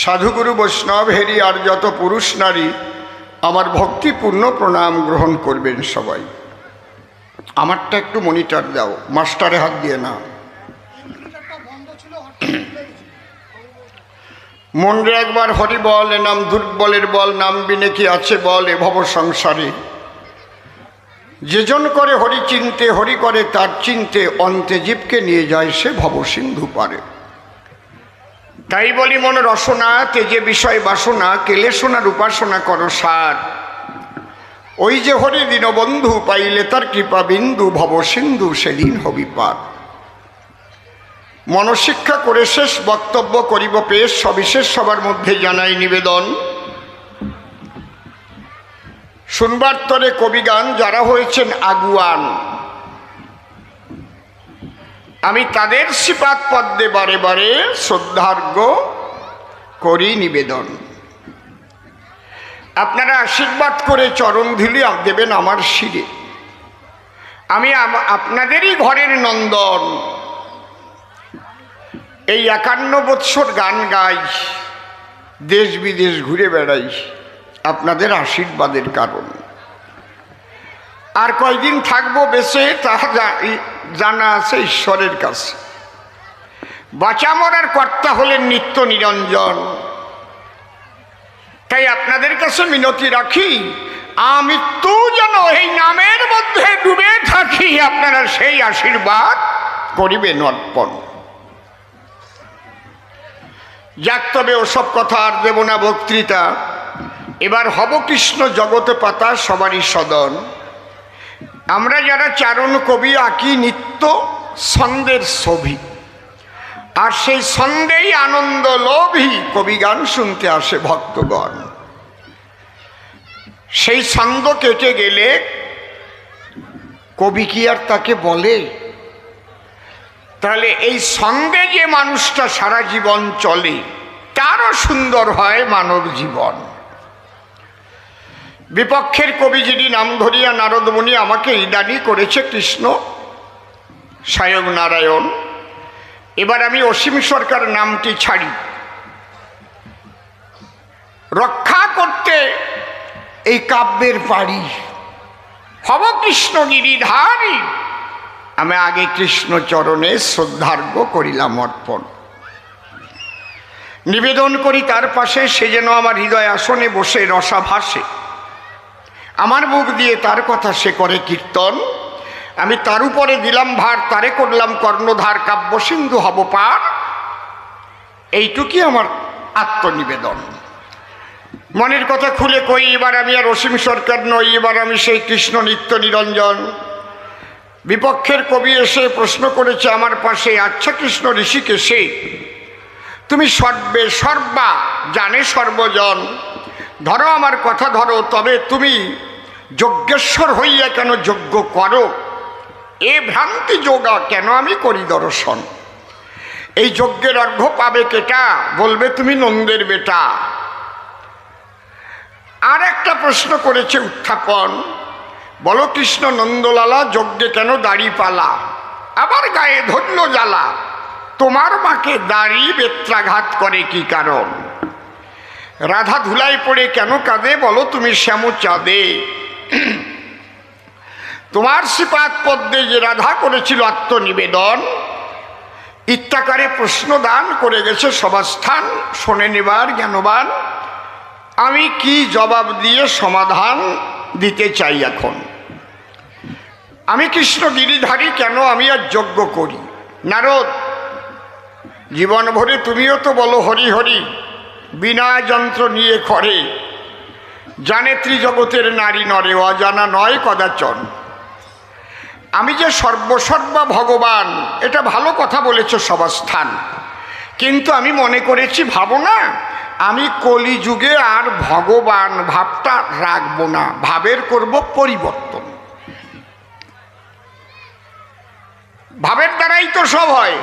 সাধুগুরু বৈষ্ণব হেরি আর যত পুরুষ নারী, আমার ভক্তিপূর্ণ প্রণাম গ্রহণ করবেন সবাই। আমারটা একটু মনিটর দাও, মাস্টারে হাত দিয়ে না মনরে একবার হরি বল, এ নাম দুর্বলের বল, নাম বিনে কি আছে বল, এ ভব সংসারে। যেজন করে হরি চিনতে, হরি করে তার চিনতে, অন্তে জীবকে নিয়ে যায় সে ভব সিন্ধু পারে। তাই বলি মন রসনা তেজে বিষয় বাসনা কেলে সোনার উপাসনা করো সার। ওই যে হরি দীনবন্ধু পাইলে তার কৃপা বিন্দু, ভব সিন্ধু সেদিন হবি পার। মনশিক্ষা করে শেষ বক্তব্য করিব পেশ, সবিশেষ সবার মধ্যে জানাই নিবেদন। শুনবার তরে কবিগান যারা হয়েছেন আগুয়ান। আমি তাদের সিপাত পদ্মে বারে বারে শ্রদ্ধার্ঘ করি নিবেদন। আপনারা আশীর্বাদ করে চরণ ধুলি দেবেন আমার শিরে। আমি আপনাদেরই ঘরের নন্দন। এই একান্ন বৎসর গান গাই, দেশ বিদেশ ঘুরে বেড়াই, আপনাদের আশীর্বাদের কারণ। আর কয়দিন থাকব বেঁচে, তা জানা আছে ঈশ্বরের কাছে। বাঁচা মরার কর্তা হলেন নিত্য নিরঞ্জন। তাই আপনাদের কাছে মিনতি রাখি আমি তো যেন এই নামের মধ্যে ডুবে থাকি, আপনারা সেই আশীর্বাদ করিবেন অর্পণ। যাক, তবে ওসব কথা আর দেব না বক্তৃতা। এবার হব কৃষ্ণ জগতে পাতা সবারই সদন। আমরা যারা চারণ কবি আঁকি নিত্য ছন্দের ছবি, আর সেই ছন্দেই আনন্দ লোভী কবি গান শুনতে আসে ভক্তগণ। সেই ছন্দ কেটে গেলে কবি কি আর তাকে বলে? তাহলে এই ছন্দে যে মানুষটা সারা জীবন চলে, তারও সুন্দর হয় মানব জীবন। বিপক্ষের কবি যিনি নাম ধরিয়া নারদমণি আমাকে ইদানি করেছে কৃষ্ণ স্বয়ং নারায়ণ। এবার আমি অসীম সরকার নামটি ছাড়ি। রক্ষা করতে এই কাব্যের পারি হব কৃষ্ণ গিরিধারী আমি আগে কৃষ্ণ চরণে শ্রদ্ধার্ঘ করিলাম অর্পণ। নিবেদন করি তার পাশে সে যেন আমার হৃদয় আসনে বসে রসা ভাসে আমার মুখ দিয়ে তার কথা সে করে কীর্তন। আমি তার উপরে দিলাম ভার, তারে করলাম কর্ণধার, কাব্য সিন্ধু হব পার। এইটুকুই আমার আত্মনিবেদন। মনের কথা খুলে কই, এবার আমি আর অসীম সরকার নই, এবার আমি সেই কৃষ্ণ নিত্য নিরঞ্জন। বিপক্ষের কবি এসে প্রশ্ন করেছে আমার পাশে আচ্ছা কৃষ্ণ ঋষিকে সে, তুমি সর্বে সর্বা জানে সর্বজন। ধরো আমার কথা ধরো, তবে তুমি যজ্ঞেশ্বর হইয়া কেন যজ্ঞ করো? এ ভ্রান্তি যোগা কেন আমি করি দর্শন? এই যজ্ঞের অর্ঘ্য পাবে কেটা? বলবে তুমি নন্দের বেটা। আর একটা প্রশ্ন করেছে উত্থাপন, বলো কৃষ্ণ নন্দলালা, যজ্ঞে কেন দাড়ি পালা? আবার গায়ে ধরল জ্বালা। তোমার মাকে দাড়ি বেত্রাঘাত করে কি কারণ? রাধা ধুলাই পড়ে কেন কাঁদে? বলো তুমি শ্যামু চাঁদে। তোমার শ্রীপাদ পদ্মে যে রাধা করেছিল আত্মনিবেদন, ইত্যাকারে প্রশ্ন দান করে গেছে সভাস্থান, শোনে নেবার জ্ঞানবান। আমি কি জবাব দিয়ে সমাধান দিতে চাই এখন? আমি কৃষ্ণ গিরিধারী কেন আমি আর যজ্ঞ করি? নারদ জীবন ভরে তুমিও তো বলো হরি হরি। বিনা যন্ত্র নিয়ে খরে জানেত্রী জগতের নারী নরে, অজানা নয় কদাচন। আমি যে সর্বসর্বা ভগবান, এটা ভালো কথা বলেছ সবাস্থান। কিন্তু আমি মনে করেছি, ভাবো না, আমি কলিযুগে আর ভগবান ভাবটা রাখব না, ভাবের করব পরিবর্তন। ভাবের দ্বারাই তো সব হয়।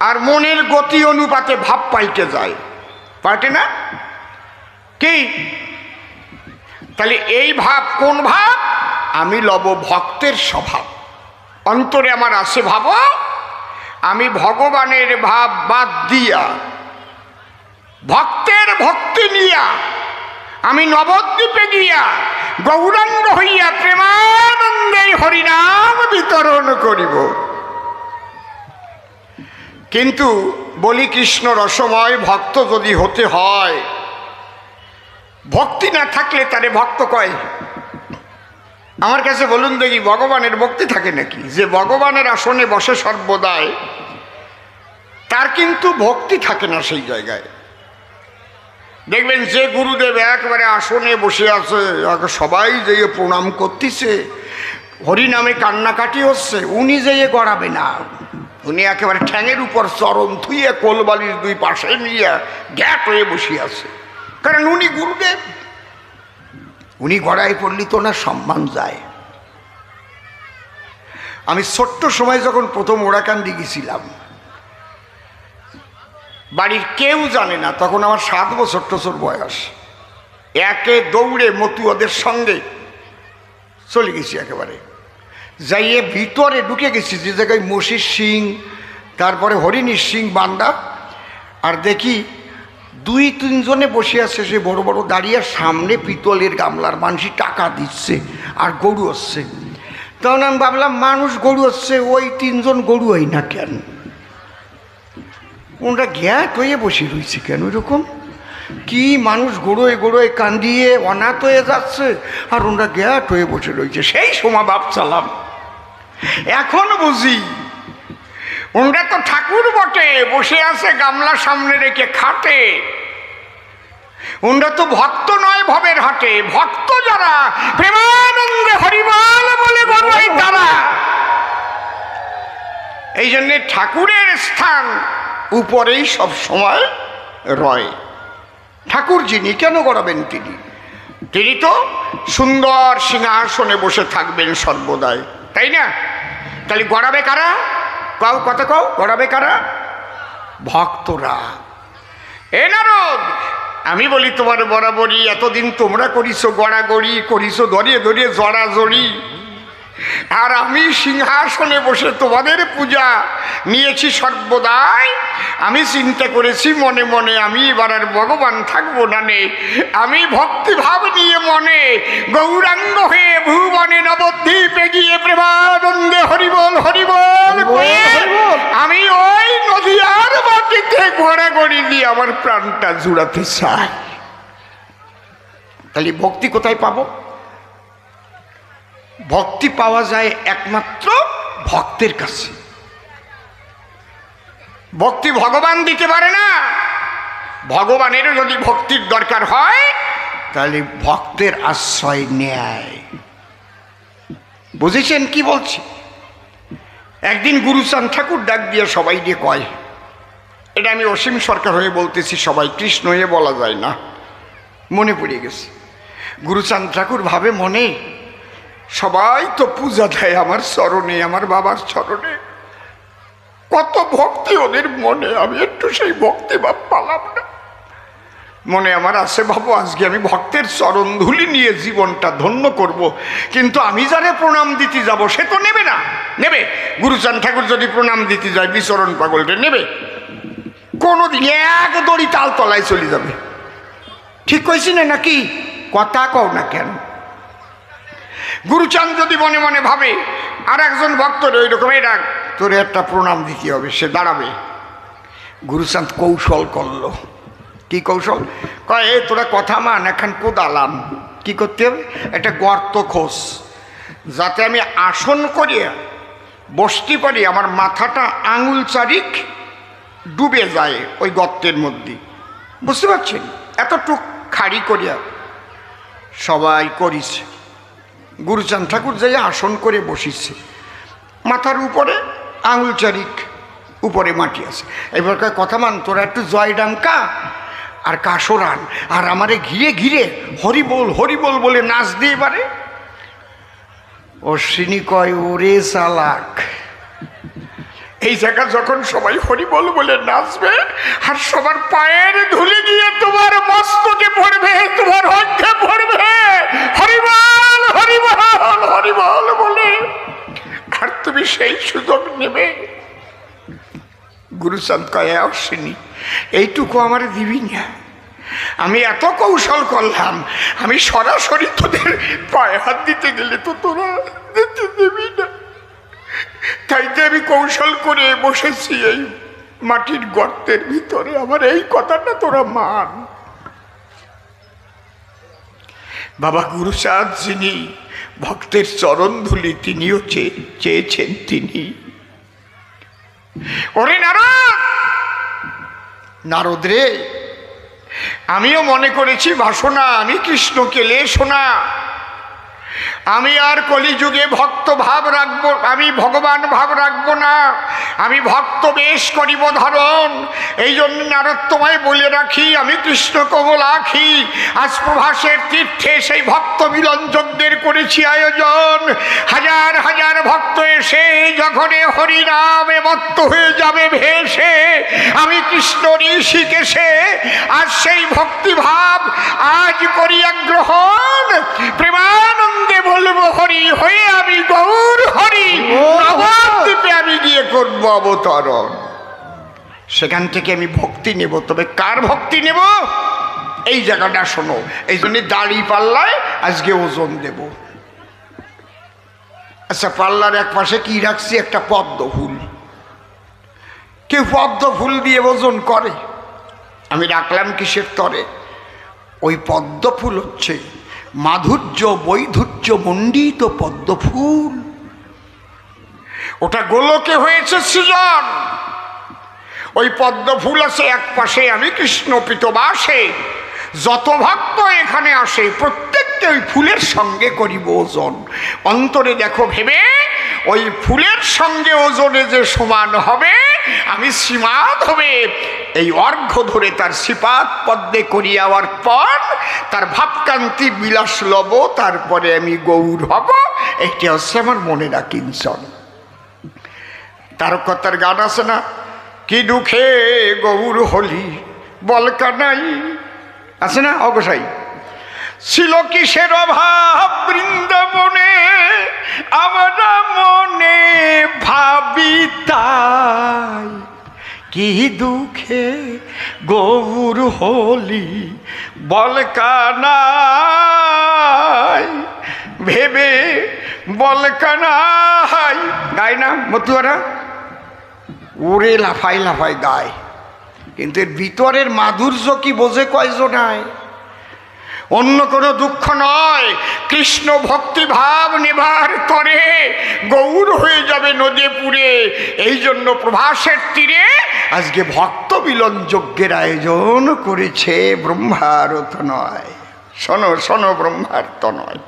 আর মনের গতি অনুপাতে ভাব পাল্টে যায়। পাল্টে না? কি? তাহলে এই ভাব কোন ভাব? আমি লব ভক্তের স্বভাব। অন্তরে আমার আছে ভাব। আমি ভগবানের ভাব বাদ দিয়া, ভক্তের ভক্তি নিয়া, আমি নবদ্বীপে গিয়া, গৌরাঙ্গ হইয়া প্রেমানন্দে হরিনাম বিতরণ করিব। কিন্তু বলি কৃষ্ণ রসময় ভক্ত যদি হতে হয়, ভক্তি না থাকলে তারে ভক্ত কয়? আমার কাছে বলুন দেখি, ভগবানের ভক্তি থাকে নাকি? যে ভগবানের আসনে বসে সর্বদাই, তার কিন্তু ভক্তি থাকে না সেই জায়গায়। দেখবেন যে গুরুদেব একবারে আসনে বসে আছে সবাই যেয়ে প্রণাম করতেছে, হরিনামে কান্নাকাটি হচ্ছে, উনি যেয়ে গড়াবে না। উনি একেবারে ঠ্যাঙের উপর চরণ থুইয়ে কোলবালির দুই পাশে নিয়ে গ্যাট হয়ে বসিয়াছে কারণ উনি গুরুদেব। উনি গড়াই পড়লি তো না সম্মান যায়। আমি ছোট্ট সময় যখন প্রথম ওড়াকান্দি গেছিলাম, বাড়ির কেউ জানে না, তখন আমার সাত বছর টছর বয়স। একে দৌড়ে মতু ওদের সঙ্গে চলে গেছি একেবারে। যাইয়ে ভিতরে ঢুকে গেছি, যে জায়গায় মসির সিং তারপরে হরিণীর সিং বান্দা। আর দেখি দুই তিনজনে বসে আছে সে বড় বড় দাঁড়িয়ে সামনে পিতলের গামলার মানুষই টাকা দিচ্ছে আর গরু হচ্ছে। তখন আমি ভাবলাম, মানুষ গরু হচ্ছে, ওই তিনজন গরু হয় না কেন? ওনারা গ্যাট হয়ে বসে রয়েছে কেন এরকম? কি মানুষ গড়োয় গড়োয় কান্দিয়ে অনাথ হয়ে যাচ্ছে, আর ওনারা গ্যাট হয়ে বসে রয়েছে। সেই সময় ভাবছিলাম এখন বুঝি। ওনারা তো ঠাকুর বটে, বসে আছে গামলা সামনে রেখে খাটে। ওনারা তো ভক্ত নয় ভবের হাটে, ভক্ত যারা প্রেমানন্দে হরিমাল বলে গড়াই তারা। এই জন্যে ঠাকুরের স্থান উপরেই সব সময় রয়। ঠাকুর যিনি, কেন গড়াবেন তিনি? তিনি তো সুন্দর সিংহাসনে বসে থাকবেন সর্বদাই, তাই না? তাহলে গড়াবে কারা? কও, কত কও? গড়াবে কারা? ভক্তরা। এ নারদ, আমি বলি তোমার বরাবরই এতদিন তোমরা করিছো গড়াগড়ি, করিছো দরিয়ে জড়া জড়াজড়ি। আর আমি সিংহাসনে বসে তোমাদের পূজা নিয়েছি সর্বদাই। আমি চিন্তা করেছি মনে মনে আমি এবার আর ভগবান থাকব না নে। আমি ভক্তিভাব নিয়ে মনে গৌরাঙ্গ হয়ে ভুবনে নবদ্বীপে গিয়ে প্রেমানন্দে হরিবল হরিবল। আমি ওই নদীয়ার মাটিতে ঘোরাঘড়ি দিয়ে আমার প্রাণটা জুড়াতে চাই। তাহলে ভক্তি কোথায় পাবো? ভক্তি পাওয়া যায় একমাত্র ভক্তের কাছে। ভক্তি ভগবান দিতে পারে না। ভগবানের যদি ভক্তির দরকার হয়, তাহলে ভক্তের আশ্রয় নেয়। বুঝেছেন কি বলছি? একদিন গুরুচাঁদ ঠাকুর ডাক দিয়ে সবাই দিয়ে কয়, এটা আমি অসীম সরকার হয়ে বলতেছি, সবাই কৃষ্ণ হয়ে বলা যায় না। মনে পড়ে গেছে। গুরুচাঁদ ঠাকুর ভাবে মনে সবাই তো পূজা দেয় আমার চরণে, আমার বাবার চরণে। কত ভক্তি ওদের মনে, আমি একটু সেই ভক্তি ভাব পালাম না। মনে আমার আছে ভাবো আজকে আমি ভক্তের চরণ ধুলি নিয়ে জীবনটা ধন্য করব। কিন্তু আমি যারে প্রণাম দিতে যাব, সে তো নেবে না। নেবে। গুরুচাঁদ ঠাকুর যদি প্রণাম দিতে যায়, বিচরণ পাগলটা নেবে। কোনোদিন এক দড়ি তাল তলায় চলে যাবে। ঠিক কইছি না নাকি? কথা কও না কেন? গুরুচাঁদ যদি মনে মনে ভাবে আর একজন ভক্ত ওই রকমই ডাক, তোর একটা প্রণাম দিতে হবে, সে দাঁড়াবে। গুরুচাঁদ কৌশল করল। কি কৌশল? কয় এ তোরা কথা মান, এখন কোদালাম। কি করতে হবে? একটা গর্ত খোঁজ। যাতে আমি আসন করিয়া বসতে পারি, আমার মাথাটা আঙুল চারিক ডুবে যায় ওই গর্তের মধ্যে। বুঝতে পারছেন? এতটুক খাড়ি করিয়া সবাই করিছে। গুরুচাঁদ ঠাকুর যাই আসন করে বসিছে। মাথার উপরে আঙুল চারিক উপরে মাটি আছে। এবার কথা মান, তোরা একটু জয় ডাঙ্কা আর কাসরান আর আমারে ঘিরে ঘিরে হরিবোল হরিবোল বলে নাচ দিয়ে এবারে অশ্বিনী কয়, ওরে চালাক এই জায়গা যখন সবাই হরিবল বলে নাচবে, আর সবার পায়ের ধুলে গিয়ে তোমার মস্তকে পড়বে, তোমার অর্ধে পড়বে হরিবল হরিবল হরিবল বলে গুরুচাঁদ কয়ে অশ্বিনী এইটুকু আমার দিবি না আমি এত কৌশল করলাম, আমি সরাসরি তোদের পায়ে হাত দিতে গেলে তো তোরা দিতে দিবি না। তাই তো আমি কৌশল করে বসেছি এই মাটির গর্তের ভিতরে, আমার এই কথাটা তোরা মান। বাবা গুরুচাঁদ যিনি ভক্তের চরণ ধুলি তিনিও চেয়েছেন তিনি। ওরে নারদ! নারদ রে আমিও মনে করেছি ভাসনা আমি কৃষ্ণকে লে শোনা আমি আর কলিযুগে ভক্ত ভাব রাখব, আমি ভগবান ভাব রাখব না। আমি ভক্ত বেশ করিব ধারণ। এই জন্য নারদ তোমায় বলে রাখি, আমি কৃষ্ণ কমল আখি। আজ প্রভাসের তীর্থে সেই ভক্ত মিলন করেছি আয়োজন। হাজার হাজার ভক্ত এসে যখন হরিনামে মত্ত হয়ে যাবে ভেসে। আমি কৃষ্ণ ঋষিকেশে, আজ সেই ভক্তিভাব আজ করিয়া গ্রহণ। হয়ে আমি গৌর হরি। নবদ্বীপে আমি গিয়ে করব অবতরণ। সেখান থেকে আমি ভক্তি নেব। তবে কার ভক্তি নেব? এই জায়গাটা শোনো। এই জন্য দাড়ি পাল্লায় আজকে ওজন দেব। আচ্ছা পাল্লার এক পাশে কি রাখছি? একটা পদ্ম ফুল। কেউ পদ্ম ফুল দিয়ে ওজন করে? আমি রাখলাম কিসের তরে? ওই পদ্ম ফুল হচ্ছে মাধুর্য বৈধুর্য মণ্ডিত পদ্ম ফুল ওটা গোলকে হয়েছে সৃজন। ওই পদ্ম ফুল আছে এক পাশে আমি কৃষ্ণ পিতবাসে। যত ভক্ত এখানে আসে, প্রত্যেককে ওই ফুলের সঙ্গে করিব ওজন। অন্তরে দেখো ভেবে, ওই ফুলের সঙ্গে ওজনে যে সমান হবে আমি সীমাত হবে। এই অর্ঘ্য ধরে তার শ্রীপাদ পদ্মে করি যাওয়ার পর তার ভাবকান্তি বিলাস লব, তারপরে আমি গৌর হব। এইটা হচ্ছে আমার মনে রাখিনসন তারকতার গান আছে না? কি দুঃখে গৌর হলি বলকা নাই আছে না, অগসাই? ছিল কিসের অভাব? বৃন্দাবনে আমরা মনে ভাবি তাই। কি দুঃখে গৌর হলি নাই ভেবে নাই গায় না, মতুয়ারা। ওরে লাফাই লাফাই গায়। কিন্তু ভিতরের মাধুর্য কি বোঝে কয়জনায়? অন্য কোনো দুঃখ নয়। কৃষ্ণ ভক্তিভাব নেবার করে গৌর হয়ে যাবে নদীপুরে। এই জন্য প্রভাসের তীরে আজকে ভক্ত মিলন যজ্ঞের আয়োজন করেছে ব্রহ্মারত নয়। শোনো শোনো ব্রহ্মার্ত নয়।